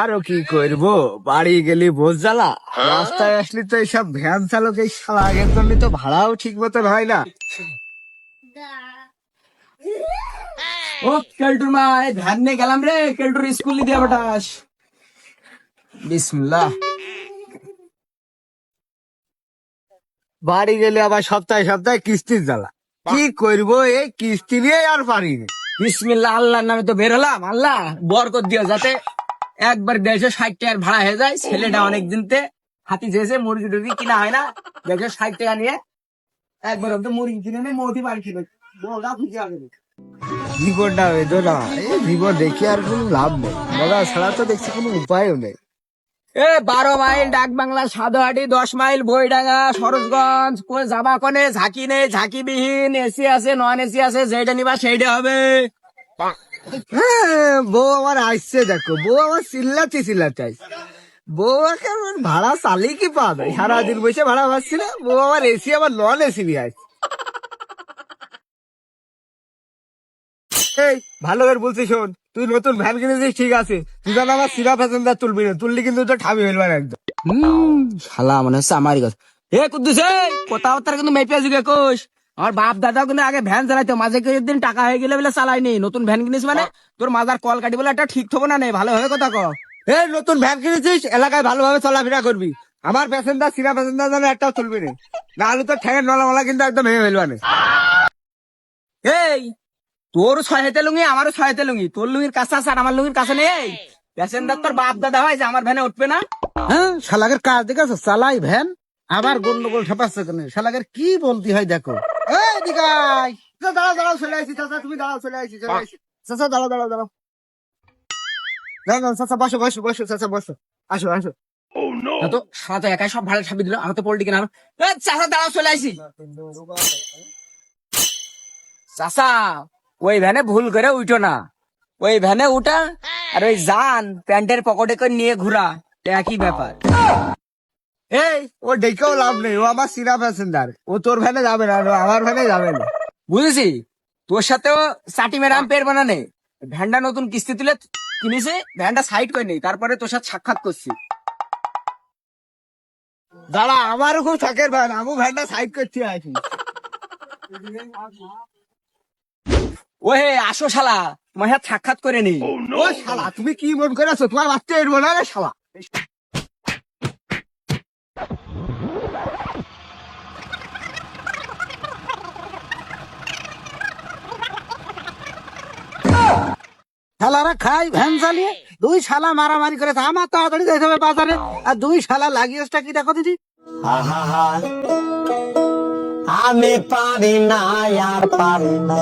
আরও কি করব? বাড়ি গেলি বোঝ জ্বালা। রাস্তায় আসলি তো এইসব ভ্যান চালক, এই শালা আগের জন্য তো ভাড়াও ঠিক মতন হয় না। ও কেলটুর মা ধ্যান নিয়ে গেলাম রে, কেলটুর স্কুল দিয়ে বটাস বিসমিল্লাহ। বাড়ি গেলে আবার সপ্তাহে সপ্তাহে কিস্তির জ্বালা। কি করব এই কিস্তি নিয়ে আর পারি না। বিসমিল্লাহ আল্লাহর নামে তো বের হলাম। আল্লাহ বরকত দিও যাতে একবার দেড়শো ষাট টাকার ভাড়া হয়ে যায়। ছেলেটা অনেক দিনতে হাতি যেছে মুরগি টুরগি কিনা হয় না। দেড়শো ষাট টাকা নিয়ে একবার তো মুরগি কিনে নেই মৌতি বাড়ি কিনে বউটা খুঁজে আগে জীবনটা হইতো না এই জীবন দেখি আর কোনো লাভ নেই। মজা ছাড়া তো দেখছি কোনো উপায়ও নেই। এ, বারো মাইল ডাক বাংলা সাদহাটি দশ মাইল বইডাঙ্গা সরোজগঞ্জ যাবা কনে, ঝাঁকি নেই ঝাঁকি বিহীন এসি আছে নন এসি আছে যেটা নিবা সেইটা হবে। হ্যাঁ বউ আমার আসছে, দেখো। বউ আমার চিল্লাতে চিল্লাতে বউ কেমন ভাড়া চালি কি পাবে? সারাদিন বসে ভাড়া পাচ্ছি না। বউ আমার এসি আমার নন এসি নিয়ে আসছে। এই ভালো করে বলছি শোন তুই নতুন ভ্যান কিনেছিস ঠিক আছে? তুই যেন আমার সিরা প্যাসেঞ্জার তুলবি না তুললি কিন্তু তো ঠাবি হইল না একদম। হুম শালা মনে হচ্ছে আমারই কথা। এ কুদ্দুস এই তার কিন্তু মেপে যুগে কোষ আমার বাপ দাদাও কিন্তু আগে ভ্যান চালাইতো মাঝে দিন টাকা হয়ে গেলে বলে চালাইনি নতুন ভ্যান কিনিস মানে তোর মাজার কল কাটি বলে একটা ঠিক থবো না নেই ভালো হবে কথা কর এই নতুন ভ্যান কিনেছিস এলাকায় ভালোভাবে চলাফেরা করবি। আমার প্যাসেঞ্জার সিরা প্যাসেঞ্জার যেন একটাও তুলবি না। নাহলে তো ঠ্যাঙের নলামালা কিন্তু একদম ভেঙে ফেলবা না। এই তোর ছয় হাতে লুঙ্গি আমারও ছয় হাতে লুঙ্গি। তোর লুঙ্গির কাছে আছে আর আমার লুঙ্গির কাছে নেই। প্যাসেঞ্জার তোর বাপ দাদা হয় যে আমার ভ্যানে উঠবে না। হ্যাঁ শালাকের কাজ দেখেছ চালাই ভ্যান আবার গন্ডগোল ঠেপাচ্ছে কেন। শালাকের কি বলতে হয় দেখো। এই দিকাই দাঁড়াও দাঁড়াও চলে আসি চাচা তুমি দাঁড়াও চলে আসি চলে আসি। চাচা দাঁড়াও দাঁড়াও দাঁড়াও। না চাচা বসো বসো বসো চাচা বসো। আসো আসো। না তো সারা তো একাই সব ভাড়া ছাপি দিল আমি তো পোল্ট্রি কিনা চাষা দাঁড়াও চলে আসি। চাষা ওই ভ্যানে ভুল করে উঠো না। ওই ভ্যানে উঠা আর ওই যান প্যান্টের পকেটে করে নিয়ে ঘোরা। একই ব্যাপার। এই ও ডেকেও লাভ নেই ও আমার সিরা প্যাসেঞ্জার ও তোর ভ্যানে যাবে না আমার ভ্যানে যাবে না। বুঝেছি? তোর সাথেও চাটি মেরাম পের বানানে ভ্যানটা নতুন কিস্তি তুলে কিনেছে ভ্যানটা সাইড করে নেই তারপরে তোর সাথে সাক্ষাৎ করছি। দাঁড়া আমারও খুব থাকের ভ্যান আমি ভ্যানটা সাইড করছি আছি ও হে আসো শালা। তোমার সাথে সাক্ষাৎ করে নেই। ও শালা তুমি কি মন করে আছো তোমার বাচ্চা এরবো না রে শালা? শালারা খাই ভ্যান চালিয়ে দুই শালা মারামারি করে আমার তাড়াতাড়ি যেতে হবে বাজারে। আর দুই শালা লাগিয়েছটা কি দেখো দিদি? আমি পারি না আর পারি না।